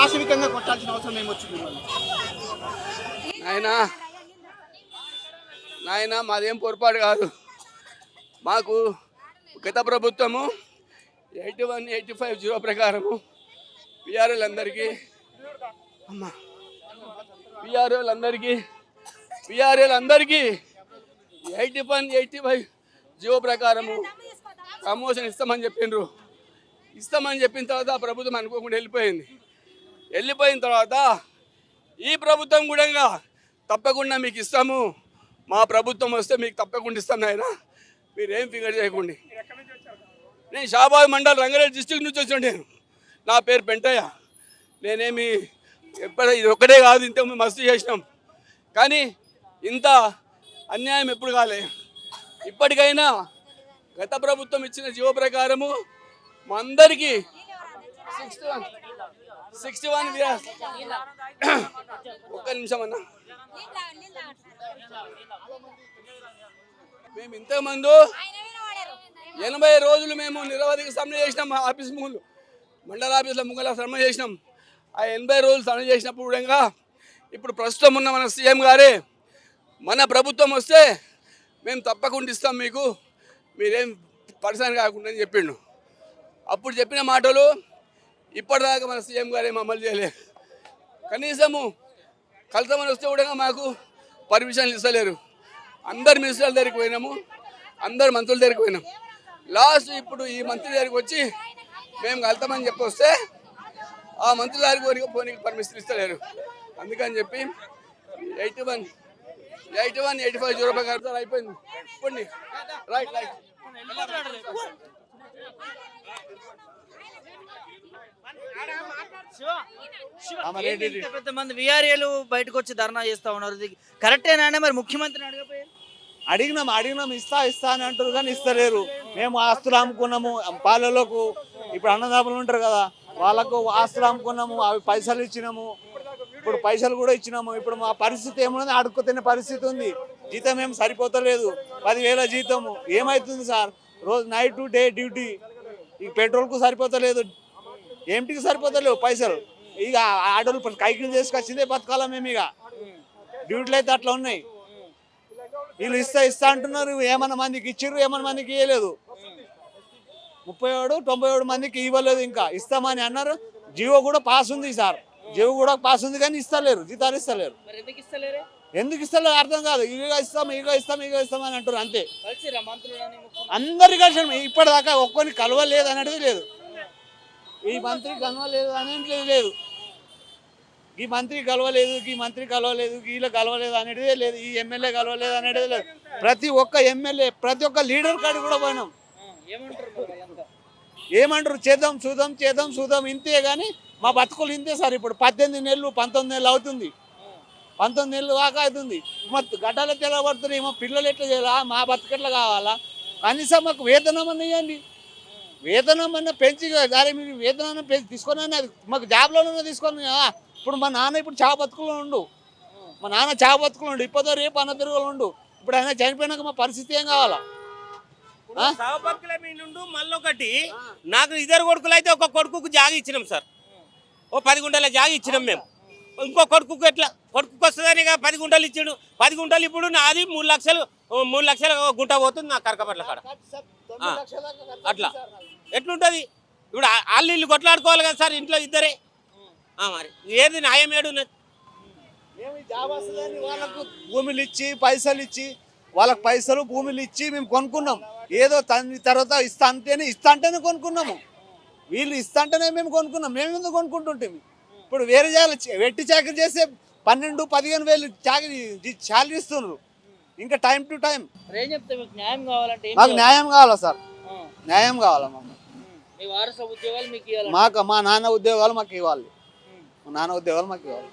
అవసరం ఏమొచ్చింది మిమ్మల్ని? నాయనా నాయన మాదేం పొరపాటు కాదు. మాకు గత ప్రభుత్వము eighty one eighty five zero ప్రకారము పిఆర్ఎల్ అందరికీ అమ్మా పిఆర్ఎల్ అందరికీ పిఆర్ఎల్ అందరికీ eighty one eighty five GO ప్రకారము ప్రమోషన్ ఇస్తామని చెప్పిండ్రు. ఇస్తామని చెప్పిన తర్వాత ప్రభుత్వం అనుకోకుండా వెళ్ళిపోయింది. వెళ్ళిపోయిన తర్వాత ఈ ప్రభుత్వం కూడా తప్పకుండా మీకు ఇస్తాము. మా ప్రభుత్వం వస్తే మీకు తప్పకుండా ఇస్తాం నాయన. మీరేం ఫిగర్ చేయకండి. నేను షాబాద్ మండల్ రంగారెడ్డి డిస్టిక్ నుంచి వచ్చాను నేను. నా పేరు పెంటయ్య. నేనేమి ఎప్పుడు ఇది ఒక్కటే కాదు ఇంత మస్తు చేసినాం. కానీ ఇంత అన్యాయం ఎప్పుడు కాలే. ఇప్పటికైనా గత ప్రభుత్వం ఇచ్చిన జీవ ప్రకారము మా అందరికీ సిక్స్టీ వన్ సిక్స్టీ వన్ ఒక్క నిమిషం అన్న. మేము ఇంతకుముందు ఎనభై రోజులు మేము నిరవధిక సమ్మె చేసినాం ఆఫీస్ ముందు. మండల ఆఫీస్లో ముంగల సమ్మె చేసినాం. ఆ ఎనభై రోజులు సమ్మె చేసినప్పుడు కూడా ఇప్పుడు ప్రస్తుతం ఉన్న మన సీఎం గారే మన ప్రభుత్వం వస్తే మేము తప్పకుండా ఇస్తాం మీకు. మీరేం పరిశాన్ కాకుండా అని చెప్పిండు. అప్పుడు చెప్పిన మాటలు ఇప్పటిదాకా మన సీఎం గారు ఏం అమలు చేయలేదు. కనీసము కలుతామని వస్తే కూడా మాకు పర్మిషన్లు ఇస్తలేరు. అందరు మినిస్టర్ల దగ్గరికి పోయినాము అందరు మంత్రుల దగ్గరికి పోయినాం. లాస్ట్ ఇప్పుడు ఈ మంత్రి దగ్గరికి వచ్చి మేము కలుతామని చెప్పి వస్తే ఆ మంత్రి దగ్గరికి పోనీ పోనీకి పర్మిషన్ ఇస్తలేరు. అందుకని చెప్పి eighty one eighty one eighty five zero five అయిపోయింది. ఇప్పుడు రైట్ రైట్ ఏంటి ఇంత పెద్ద మంది విఆర్ఏలు బయటకు వచ్చి ధర్నా చేస్తా ఉన్నారు? కరెక్టేనా మరి ముఖ్యమంత్రిని అడగపోయారు అడిగినాం అడిగినాం ఇస్తా ఇస్తా అని అంటారు కానీ ఇస్తలేరు. మేము ఆస్తులు అమ్ముకున్నాము పాలలకు ఇప్పుడు అన్నదాములు ఉంటారు కదా వాళ్ళకు ఆస్తులు అమ్ముకున్నాము అవి పైసలు ఇచ్చినాము. ఇప్పుడు పైసలు కూడా ఇచ్చినాము. ఇప్పుడు మా పరిస్థితి ఏమున్నది? అడుక్కు తినే పరిస్థితి ఉంది. జీతం ఏం సరిపోతలేదు. పదివేల జీతము. ఏమవుతుంది సార్? రోజు నైట్ డే డ్యూటీ. ఈ పెట్రోల్కు సరిపోతలేదు. ఏమిటికి సరిపోతలేవు పైసలు? ఇక ఆడోళ్ళు కైకిలు చేసుకొచ్చిందే బతకాల మేము ఇక. డ్యూటీలు అయితే అట్లా ఉన్నాయి. వీళ్ళు ఇస్తా ఇస్తా అంటున్నారు ఏమన్నా మందికి ఇచ్చిర్రు ఏమన్నా మందికి ఇవ్వలేదు ముప్పై ఏడు తొంభై ఏడు మందికి ఇవ్వలేదు ఇంకా. ఇస్తామని అన్నారు. జియో కూడా పాస్ ఉంది సార్. జియో కూడా పాస్ ఉంది కానీ ఇస్తలేరు జీతాలు ఇస్తలేరు. ఎందుకు ఇస్తలేరే? అర్థం కాదు. ఇక ఇస్తాం ఇక ఇస్తాం ఇక ఇస్తాం అని అంటారు అంతే. అందరి కలిసి ఇప్పటిదాకా ఒక్కరిని కలవలేదు అనేది లేదు. ఈ మంత్రి కలవలేదు అనేది లేదు. ఈ మంత్రి కలవలేదు ఈ మంత్రి కలవలేదు వీళ్ళ కలవలేదు అనేటిదే లేదు. ఈ ఎమ్మెల్యే కలవలేదు అనేటిదే లేదు. ప్రతి ఒక్క ఎమ్మెల్యే ప్రతి ఒక్క లీడర్ కాడికి కూడా పోయినాం. ఏమంటారు చేద్దాం చూద్దాం చేద్దాం చూద్దాం ఇంతే కానీ మా బతుకులు ఇంతే సార్ ఇప్పుడు. పద్దెనిమిది నెలలు పంతొమ్మిది నెలలు అవుతుంది. పంతొమ్మిది నెలలు దాకా అవుతుంది. మా గడ్డలు ఎట్లా మా పిల్లలు ఎట్లా చేయాలా? మా బతుకు ఎట్లా కావాలా? కనీసం మాకు వేతనం అన్న ఇవ్వండి వేతనం అన్న పెంచి అరే మీరు వేతనం పెంచి తీసుకొని అది మాకు జాబ్లోనే తీసుకొని ఇప్పుడు మా నాన్న ఇప్పుడు చా బతుకులో ఉండు. మా నాన్న చా బతుకులు ఉండు. ఇప్పటితో రేపు అన్న తిరుగులు ఉండు. ఇప్పుడు ఆయన చనిపోయినాక మా పరిస్థితి ఏం కావాలా? సవపక్కుల మీ నుండి మళ్ళొకటి నాకు ఇద్దరు కొడుకులు అయితే ఒక కొడుకుకు జాగ ఇచ్చినాం సార్. ఓ పది గుంటల జాగ ఇచ్చినాం మేము. ఇంకో కొడుకుకు ఎట్లా? కొడుకుకు వస్తుందని పది గుంటలు ఇచ్చాడు. పది గుంటలు ఇప్పుడు నాది మూడు లక్షలు మూడు లక్షల గుంట పోతుంది నా కరకపట్ల కాడ. అట్లా. ఎట్లుంటుంది? ఇప్పుడు వాళ్ళు ఇల్లు కొట్లాడుకోవాలి కదా సార్ ఇంట్లో ఇద్దరే. ఆ, మరి. ఏది న్యాయం ఏడున్నది జాబ్ వస్తుందని వాళ్ళకు భూములు ఇచ్చి పైసలు ఇచ్చి వాళ్ళకి పైసలు భూములు ఇచ్చి మేము కొనుక్కున్నాం. ఏదో తర్వాత ఇస్తా అంటేనే ఇస్తా అంటేనే కొనుక్కున్నాము. వీళ్ళు ఇస్తా అంటేనే మేము కొనుక్కున్నాం. మేము ఎందుకు కొనుక్కుంటుంటే ఇప్పుడు వేరే జాగా వెట్టి చాకరీ చేస్తే పన్నెండు పదిహేను వేలు చాకరీ శాలరీ ఇస్తున్నారు. ఇంకా టైం టు టైం. మరి ఏం చెప్తే మీకు న్యాయం కావాలంటే మాకు? న్యాయం కావాలా సార్? న్యాయం కావాలా మాకు. మీ వారస ఉద్యోగాలు మీకు ఇవ్వాలి మాకు మా నాన్న ఉద్యోగాలు మాకు ఇవ్వాలి. మా నాన్న ఉద్యోగాలు మాకు ఇవ్వాలి.